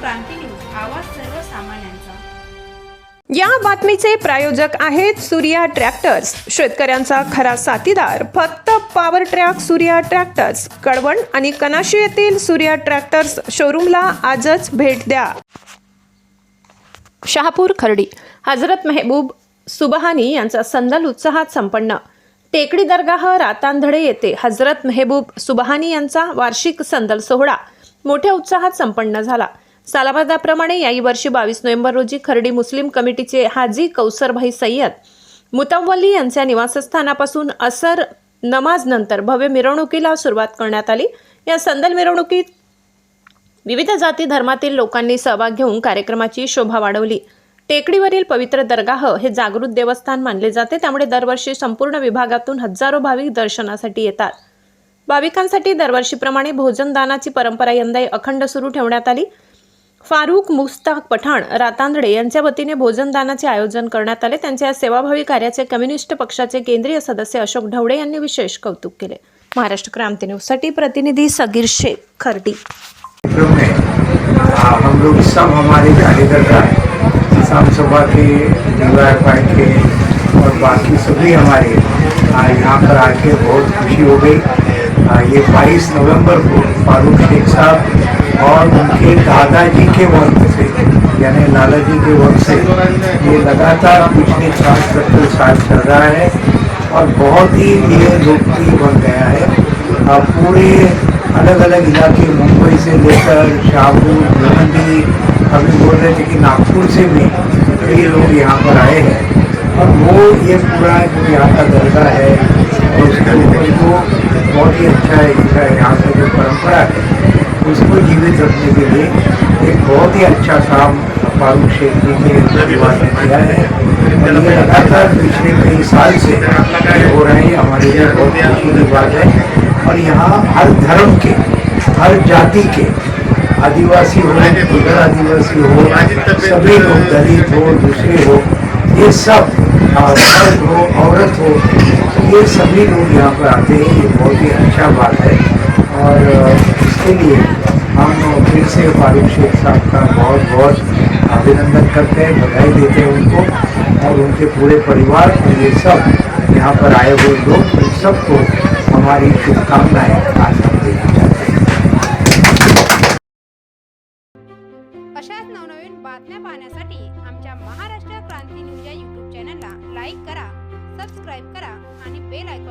क्रांती news आवाज सर्वसामान्यांचा या बातमीचे प्रायोजक आहेत सूर्या ट्रॅक्टर्स. शेतकऱ्यांचा खरा साथीदार. फक्त power track Surya tractors Kalwan आणि कनाशी येथील सूर्या ट्रॅक्टर्स शोरूमला आजच भेट द्या. शहापूर खर्डी. हजरत मेहबूब सुबहानी यांचा संदल उत्साहात संपन्न. टेकडी दरगाह रातांधळे येथे हजरत मेहबूब सुबहानी यांचा वार्षिक संदल सोहळा. मोठ्या उत्साहात संपन्न झाला. सालाबादाप्रमाणे याही वर्षी बावीस नोव्हेंबर रोजी खर्डी मुस्लिम कमिटीचे हाजी कौसरभाई सय्यद मुतव्वली यांच्या निवासस्थानापासून असर नमाज नंतर भव्य मिरवणुकीला सुरुवात करण्यात आली. या संदल मिरवणुकीत विविध जाती धर्मातील लोकांनी सहभाग घेऊन कार्यक्रमाची शोभा वाढवली. टेकडीवरील पवित्र दरगाह हे जागृत देवस्थान मानले जाते. त्यामुळे दरवर्षी संपूर्ण विभागातून हजारो भाविक दर्शनासाठी येतात. भाविकांसाठी दरवर्षीप्रमाणे भोजनदानाची परंपरा यंदाही अखंड सुरू ठेवण्यात आली. फारुख मुस्ताक पठाण रातांदडे यांच्या वतीने भोजनदानाचे आयोजन करण्यात आले. त्यांच्या या सेवाभावी कार्याचे कम्युनिस्ट पक्षाचे केंद्रीय सदस्य अशोक ढवळे यांनी विशेष कौतुक केले. महाराष्ट्र क्रांती न्यूजसाठी प्रतिनिधी सगीर शेख खर्डी. हम लोग सब हमारे कार्यकर्ता के के और बाकी सभी हमारे यहाँ पर आके बहुत खुशी हो गई। ये 22 नवंबर को फारूक शेख साहब और उनके दादाजी के वक्त से यानी लाला जी के वक्त से ये लगातार पिछले साठ सत्तर साल चल रहा है और बहुत ही ये लोकप्रिय बन गया है। आ, पूरे अलग अलग इलाके मुंबई से लेकर शाहपुर भिवंडी अभी बोल रहे थे कि नागपुर से भी कई लोग यहाँ पर आए हैं। और वो ये पूरा जो यहाँ का दरगाह है उसको जीवित रखने के लिए एक बहुत ही अच्छा काम फारूक शेख जी ने किया है। लगातार पिछले कई साल से हो रहे हैं, हमारे लिए बहुत खुशी की बात है। और यहाँ हर धर्म के, हर जाति के आदिवासी हो बगैर आदिवासी हो, सभी लोग दलित हो, दूसरे हो, ये सब मर्द हो, औरत हो, ये सभी लोग यहाँ पर आते हैं, ये बहुत ही अच्छा बात है। और इसके लिए हम फिर से फारूक शेख साहब का बहुत बहुत अभिनंदन करते हैं बधाई देते हैं उनको और उनके पूरे परिवार और ये सब यहाँ पर आए हुए लोग उन सबको हमारी शुभकामनाएं आज हम देना चाहते हैं। अशाच नवनवीन बातम्या पाहण्यासाठी आमच्या महाराष्ट्र क्रांती न्यूज या यूट्यूब चॅनलला लाईक करा सबस्क्राईब करा आणि बेल आयकॉन